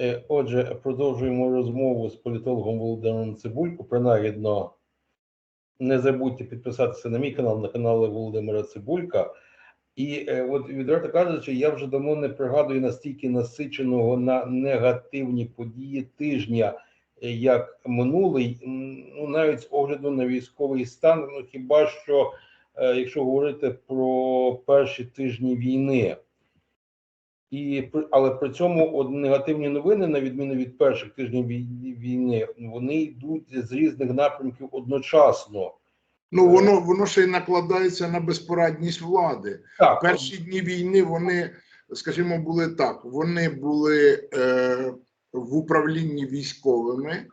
Е, Отже, продовжуємо розмову з політологом Володимиром Цибулько. Принагідно не забудьте підписатися на мій канал, на канал Володимира Цибулька. І е, от відверто кажучи, я вже давно не пригадую настільки насиченого на негативні події тижня, е, як минулий, ну навіть з огляду на військовий стан. Ну хіба що якщо говорити про перші тижні війни. І але при цьому од негативні новини, на відміну від перших тижнів вій- війни, вони йдуть з різних напрямків одночасно. Ну воно воно ще й накладається на безпорадність влади. Так, Перші дні війни вони, скажімо, були так: вони були е, в управлінні військовими.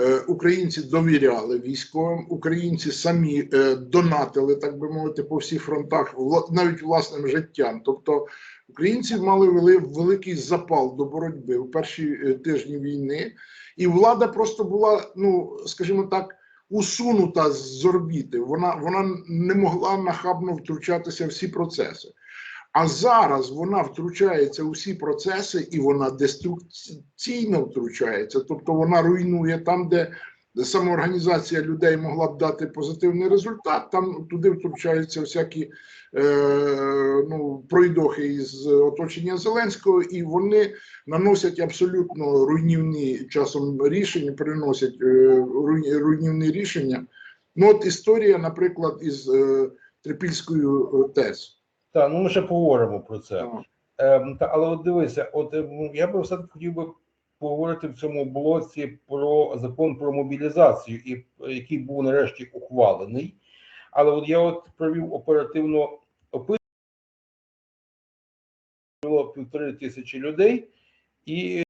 Е, українці довіряли військовим, українці самі е, донатили, так би мовити, по всіх фронтах, навіть власним життям. Тобто українці мали вели- великий запал до боротьби у перші е, тижні війни, і влада просто була, ну скажімо так, усунута з орбіти. Вона, вона не могла нахабно втручатися в всі процеси. А зараз вона втручається у всі процеси і вона деструкційно втручається. Тобто вона руйнує там, де самоорганізація людей могла б дати позитивний результат. Там туди втручаються всякі е, ну, пройдохи із оточення Зеленського, і вони наносять абсолютно руйнівні часом рішення, приносять е, руйнівні рішення. Ну, от історія, наприклад, із е, Трипільською е, ТЕС. Так, ну ми ще поговоримо про це. Ем, та, але от дивися, от ем, я би все таки хотів би поговорити в цьому блоці про закон про мобілізацію, і е, який був нарешті ухвалений. Але от я от провів оперативно опитування було півтори тисячі людей, і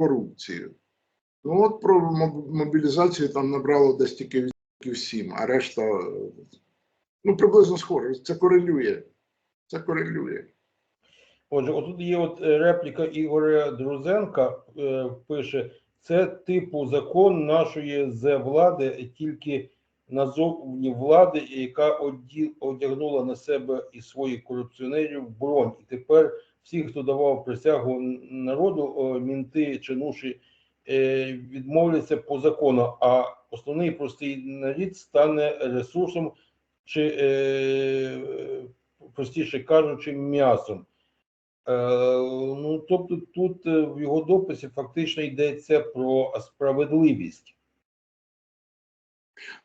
корупцію. Ну от про мобілізацію там набрало десь тільки відсотків 7, а решта ну приблизно схоже. Це корелює. Це корелює. Отже, отут є от е, репліка Ігоря Друзенка, е, пише: це типу закон нашої з влади, тільки назовні влади, яка одягнула на себе і своїх корупціонерів бронь. І тепер всі, хто давав присягу народу, мінти чи нуші, е, відмовляться по закону, а основний простий нарід стане ресурсом, чи е, простіше кажучи, м'ясом. Е, ну, тобто тут в його дописі фактично йдеться про справедливість.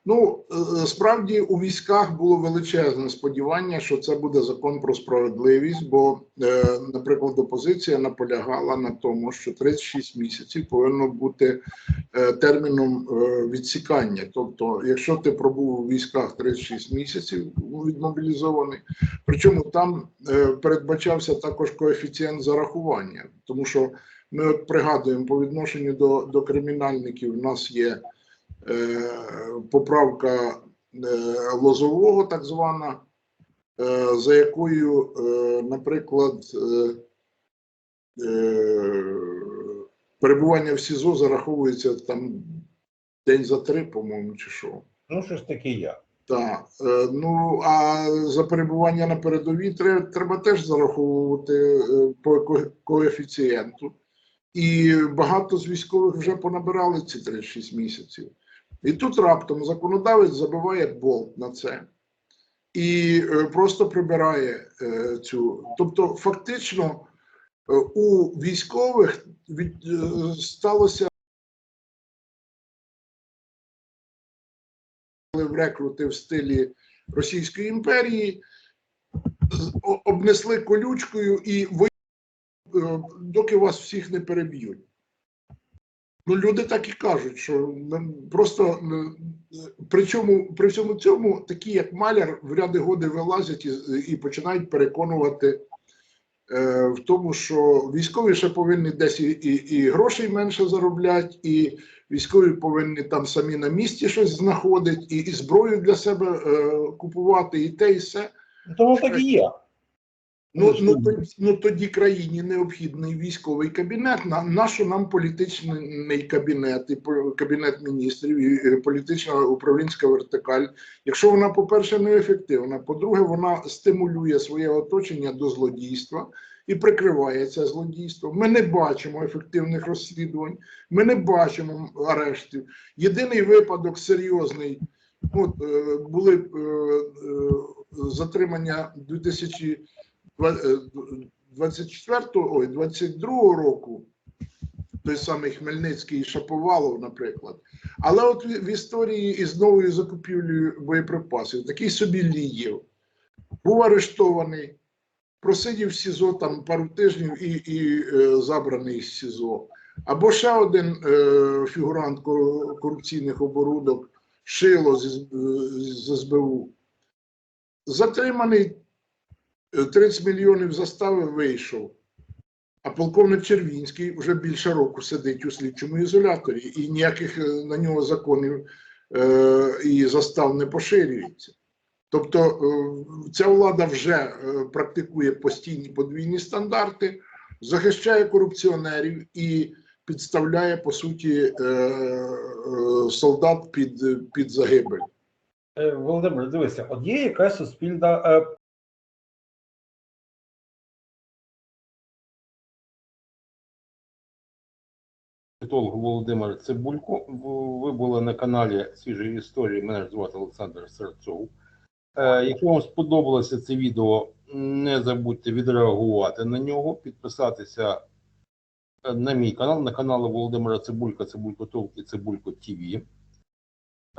Ну е, справді у військах було величезне сподівання, що це буде закон про справедливість. Бо, е, наприклад, опозиція наполягала на тому, що 36 місяців повинно бути е, терміном е, відсікання. Тобто, якщо ти пробув у військах 36 місяців відмобілізований, причому там е, передбачався також коефіцієнт зарахування, тому що ми от пригадуємо по відношенню до, до кримінальників, у нас є е, поправка е, Лозового, так звана, е, за якою, е, наприклад, е, е, перебування в СІЗО зараховується там день за три, по-моєму, чи що. Ну, що ж таке я. Так, е, ну а за перебування на передовій треба, треба теж зараховувати е, по коефіцієнту. І багато з військових вже понабирали ці 36 місяців. І тут раптом законодавець забиває болт на це і е, просто прибирає е, цю. Тобто, фактично, е, у військових від, сталося рекрути в стилі Російської імперії, обнесли колючкою і ви, доки вас всіх не переб'ють. Ну, люди так і кажуть, що нам просто е, причому при всьому цьому такі, як маляр, в ряди годи вилазять і, і починають переконувати е, в тому, що військові ще повинні десь і, і, і грошей менше заробляти, і військові повинні там самі на місці щось знаходити, і, і зброю для себе е, купувати, і те, і все. Ну, Тому так і є. Ну, ну, тоді, ну тоді країні необхідний військовий кабінет. На нащо нам політичний кабінет і кабінет міністрів і е, політична управлінська вертикаль. Якщо вона, по-перше, неефективна, по-друге, вона стимулює своє оточення до злодійства і прикриває це злодійство. Ми не бачимо ефективних розслідувань, ми не бачимо арештів. Єдиний випадок серйозний. От, е, були е, е, затримання 2000 24 ой, 22 року, той самий Хмельницький і Шаповалов, наприклад. Але от в, в історії із новою закупівлею боєприпасів такий собі Лієв був арештований, просидів в СІЗО там пару тижнів і, і е, забраний з СІЗО. Або ще один е, фігурант корупційних оборудок Шило з, з СБУ. Затриманий 30 мільйонів застави вийшов. А полковник Червінський вже більше року сидить у слідчому ізоляторі, і ніяких е, на нього законів е, і застав не поширюється. Тобто е, ця влада вже е, практикує постійні подвійні стандарти, захищає корупціонерів і підставляє по суті е, е, солдат під, під загибель. Е, Володимир, дивися, от є якась суспільна е, Володимир Цибулько. Ви були на каналі Свіжої історії. Мене звати Олександр Серцов. Е, Якщо вам сподобалося це відео, не забудьте відреагувати на нього, підписатися е, на мій канал, на канал Володимира Цибулька, Цибулько Толк і Цибулько ТВ.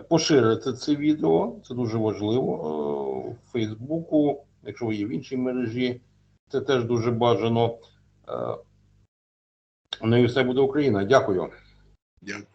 Поширити це відео, це дуже важливо. е, В Фейсбуку, якщо ви є в іншій мережі, це теж дуже бажано. Е, Ну все буде Україна. Дякую. Дякую.